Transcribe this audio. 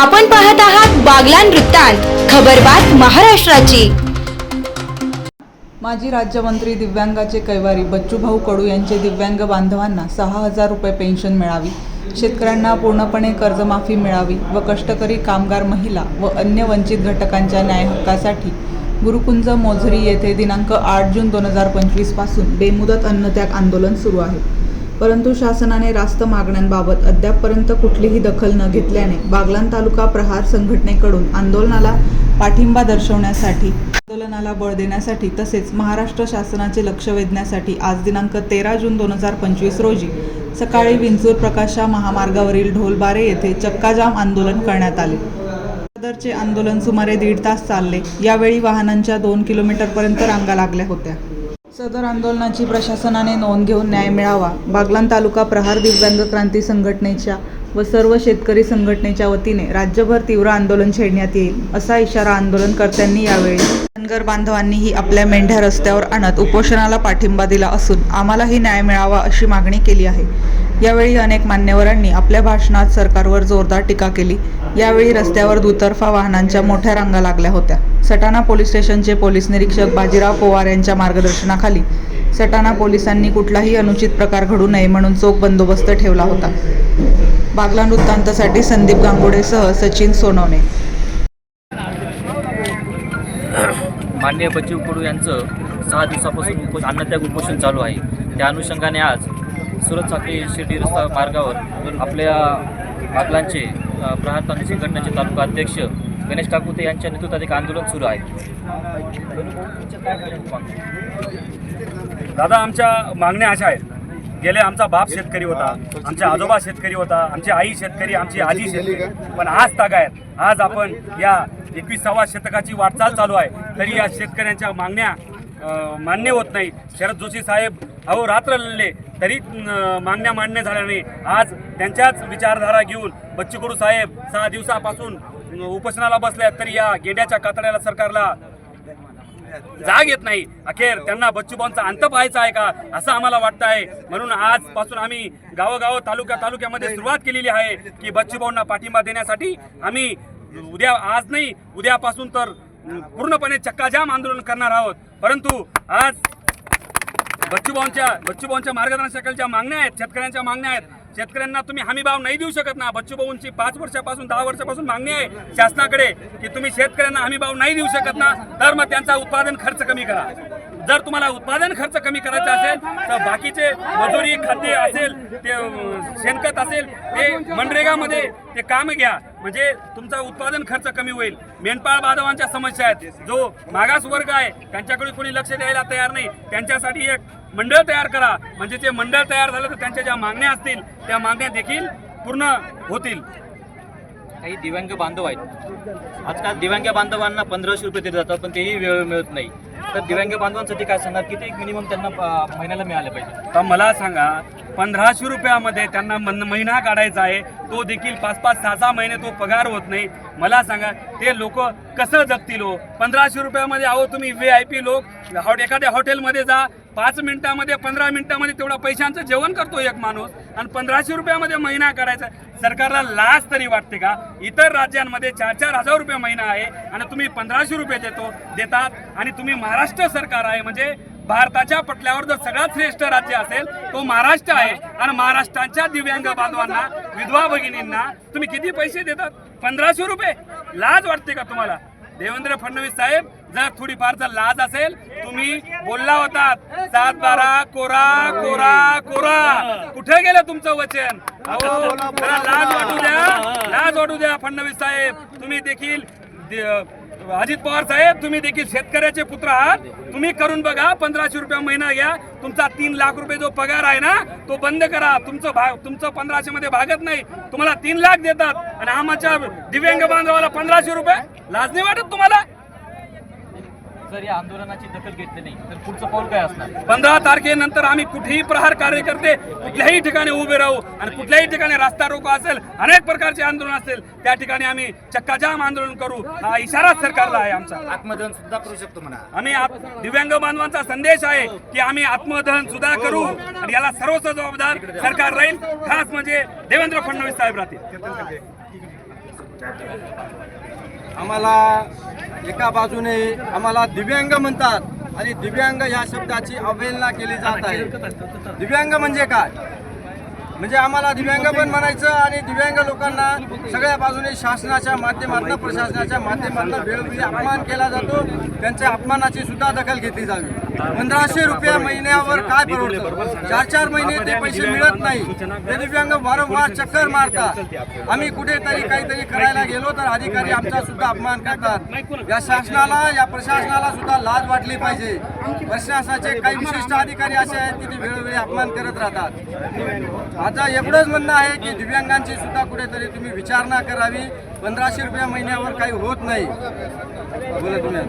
आपण पाहत आहात बागलान वृत्तांत खबरबात महाराष्ट्राची. माजी राज्यमंत्री दिव्यांगाचे कैवारी बच्चूभाऊ कडू यांचे दिव्यांग बांधवांना सहा हजार रुपये पेन्शन मिळावी. शेतकऱ्यांना पूर्णपणे कर्जमाफी मिळावी व कष्टकरी कामगार महिला व अन्य वंचित घटकांच्या न्याय हक्कासाठी गुरुकुंज मोझरी येथे दिनांक आठ जून दोन हजार पंचवीसपासून बेमुदत अन्नत्याग आंदोलन सुरू आहे. परंतु शासनाने रास्त मागण्यांबाबत अद्यापपर्यंत कुठलीही दखल न घेतल्याने बागलान तालुका प्रहार संघटनेकडून आंदोलनाला पाठिंबा दर्शवण्यासाठी आंदोलनाला बळ देण्यासाठी तसेच महाराष्ट्र शासनाचे लक्ष वेधण्यासाठी आज दिनांक तेरा जून दोन हजार पंचवीस रोजी सकाळी विंचूर प्रकाशा महामार्गावरील ढोलबारे येथे चक्काजाम आंदोलन करण्यात आले. सदरचे आंदोलन सुमारे दीड तास चालले. यावेळी वाहनांच्या दोन किलोमीटरपर्यंत रांगा लागल्या होत्या. सदर आंदोलनाची प्रशासनाने नोंद घेऊन न्याय मिळावा. बागलान तालुका प्रहार दिव्यांग क्रांती संघटनेच्या व सर्व शेतकरी संघटनेच्या वतीने राज्यभर तीव्र आंदोलन छेडण्यात येईल असा इशारा आंदोलनकर्त्यांनी यावेळी धनगर बांधवांनीही आपल्या मेंढ्या रस्त्यावर आणत उपोषणाला पाठिंबा दिला असून आम्हालाही न्याय मिळावा अशी मागणी केली आहे. यावेळी अनेक मान्यवरांनी आपल्या भाषणात सरकारवर जोरदार टीका केली. यावेळी रस्त्यावर दुतर्फा वाहनांच्या मोठ्या रांगा लागल्या होत्या. सटाणा पोलीस स्टेशनचे पोलीस निरीक्षक बाजीराव पोवार यांच्या मार्गदर्शनाखाली सटाणा पोलिसांनी कुठलाही अनुचित प्रकार घडू नये म्हणून चोख बंदोबस्त ठेवला होता. बागला वृत्तांतासाठी संदीप गांगुडेसह सचिन सोनवणे. माननीय बच्चू कडू यांचं सहा दिवसापासून उपोष अन्नत्याग उपोषण चालू आहे. त्या अनुषंगाने आज सुरत साखळी शिर्डी रस्ता मार्गावर आपल्या बागलांचे प्रहार तांत्रिक संघटनेचे तालुका अध्यक्ष गणेश टाकुते यांच्या नेतृत्वात एक आंदोलन सुरू आहे. दादा आमच्या मागण्या अशा आहेत. गेले आमचा बाप शेतकरी होता आमचे आजोबा शेतकरी होता आमची आई शेतकरी आमची आजी शेतकरी. पण आज तागायत आज आपण या एकविसावा शतकाची वाटचाल चालू आहे. तरी या शेतकऱ्यांच्या मागण्या मान्य होत नाही. शरद जोशी साहेब अहो रात्र लढले. तरी मागण्या मान्य झाल्या नाही आज त्यांच्याच विचारधारा घेऊन बच्चू साहेब सहा दिवसापासून उपोषणाला बसल्यात तरी या गेड्याच्या कातड्याला सरकारला जाग येत नाही. अखेर त्यांना बच्चूभाऊंचा अंत पाहायचा आहे का असं आम्हाला वाटतं आहे. म्हणून आजपासून आम्ही गावोगाव तालुक्या तालुक्यामध्ये सुरुवात केलेली आहे की बच्चूभाऊंना पाठिंबा देण्यासाठी आम्ही उद्या आज नाही उद्यापासून तर पूर्णपणे चक्काजाम आंदोलन करणार आहोत. परंतु आज बच्चूभाऊंच्या बच्चूभाऊंच्या मार्गदर्शकाच्या मागण्या आहेत शेतकऱ्यांच्या मागण्या आहेत. शेतकऱ्यांना तुम्ही हमी भाव नाही देऊ शकत ना. बच्चूभाऊंची पाच वर्षापासून दहा वर्षापासून मागणी आहे शासनाकडे की तुम्ही शेतकऱ्यांना हमी भाव नाही देऊ शकत ना तर मग त्यांचा उत्पादन खर्च कमी करा. जर तुम्हाला उत्पादन खर्च कमी करायचा असेल तर बाकीचे मजुरी खाद्य असेल ते शेणखत असेल ते मनरेगामध्ये ते काम घ्या. म्हणजे तुमचा उत्पादन खर्च कमी होईल. मेंढपाळ बांधवांच्या समस्या आहेत. जो मागास वर्ग आहे त्यांच्याकडे कोणी लक्ष द्यायला तयार नाही. त्यांच्यासाठी एक मंडळ तयार करा. म्हणजे ते मंडळ तयार झालं तर त्यांच्या ज्या मागण्या असतील त्या मागण्या देखील पूर्ण होतील. काही दिव्यांग बांधव आहेत. आजकाल दिव्यांग बांधवांना पंधराशे रुपये दिले जातात पण तेही वेळ मिळत नाही. तर दिव्यांग बांधवांसाठी काय सांगणार? किती एक मिनिमम त्यांना महिन्याला मिळालं पाहिजे? तर मला सांगा पंधराशे रुपयामध्ये त्यांना मन महिना काढायचा आहे तो देखील पाच पाच सहा सहा महिने तो पगार होत नाही. मला सांगा ते लोक कसं जगतील हो? पंधराशे रुपयामध्ये अहो तुम्ही व्ही आय पी लोक हॉ एखाद्या हॉटेलमध्ये जा पाच मिनिटामध्ये पंधरा मिनिटामध्ये तेवढा पैशांचं जेवण करतो एक माणूस आणि पंधराशे रुपयामध्ये महिना काढायचा सरकारला लाज तरी वाटते का? इतर राज्यांमध्ये चार चार हजार रुपये महिना आहे आणि तुम्ही पंधराशे रुपये देतो देतात आणि तुम्ही महाराष्ट्र सरकार आहे. म्हणजे भारताच्या पटल्यावर जर सगळ्यात श्रेष्ठ राज्य असेल तो महाराष्ट्र आहे. आणि महाराष्ट्राच्या दिव्यांग बांधवांना विधवा भगिनींना तुम्ही किती पैसे देतात? पंधराशे रुपये? लाज वाटते का तुम्हाला? देवेंद्र फडणवीस साहेब जर थोडीफार जर लाज असेल तुम्ही बोलला होतात सात बारा कोरा कोरा कोरा. कुठे गेलं तुमचं वचन? जरा लाज वाटू द्या. लाज वाटू द्या फडणवीस साहेब. तुम्ही देखील अजित पवार साहेब तुम्ही देखील शेतकऱ्याचे पुत्र आहात. तुम्ही करून बघा पंधराशे रुपये महिना घ्या. तुमचा तीन लाख रुपये जो पगार आहे ना तो बंद करा. तुमचं भाग तुमचं पंधराशे मध्ये भागत नाही. तुम्हाला तीन लाख देतात. आणि आमच्या दिव्यांग बांधवाला पंधराशे रुपये? लाज नाही वाटत तुम्हाला? जर या आंदोलनाची दखल घेतली नाही तर पुढचं पाऊल काय असणार? पंधरा तारखेनंतर आम्ही कुठेही प्रहार कार्यकर्ते कुठल्याही ठिकाणी उभे राहू आणि कुठल्याही ठिकाणी रास्ता रोको असेल अनेक प्रकारचे आंदोलन असेल त्या ठिकाणी आम्ही चक्काजाम आंदोलन करू. हा इशारा सरकारला आहे आमचा. आत्मदहन सुद्धा करू शकतो म्हणा. आम्ही आत- दिव्यांग बांधवांचा संदेश आहे की आम्ही आत्मदहन सुद्धा करू आणि याला सर्वस्व जबाबदार सरकार राहील. खास म्हणजे देवेंद्र फडणवीस साहेब राहतील. आम्हाला एका बाजूने आम्हाला दिव्यांग म्हणतात आणि दिव्यांग या शब्दाची अवहेलना केली जात आहे. दिव्यांग म्हणजे काय? म्हणजे आम्हाला दिव्यांग पण म्हणायचं आणि दिव्यांग लोकांना सगळ्या बाजूने शासनाच्या माध्यमातून प्रशासनाच्या माध्यमातून वेळोवेळी अपमान केला जातो. त्यांच्या अपमानाची सुद्धा दखल घेतली जावी. पंधराशे रुपया महिन्यावर काय परवडतं? चार चार महिने ते पैसे मिळत नाही. ते दिव्यांग वारंवार चक्कर मारतात. आम्ही कुठेतरी काहीतरी करायला गेलो तर अधिकारी आमचा सुद्धा अपमान करतात. या शासनाला या प्रशासनाला सुद्धा लाज वाटली पाहिजे. प्रशासनाचे काही विशिष्ट अधिकारी असे आहेत की ते वेळोवेळी अपमान करत राहतात. आता एवढंच म्हणणं आहे की दिव्यांगांची सुद्धा कुठेतरी तुम्ही विचारणा करावी. पंधराशे रुपया महिन्यावर काही होत नाही. बोला तुम्ही.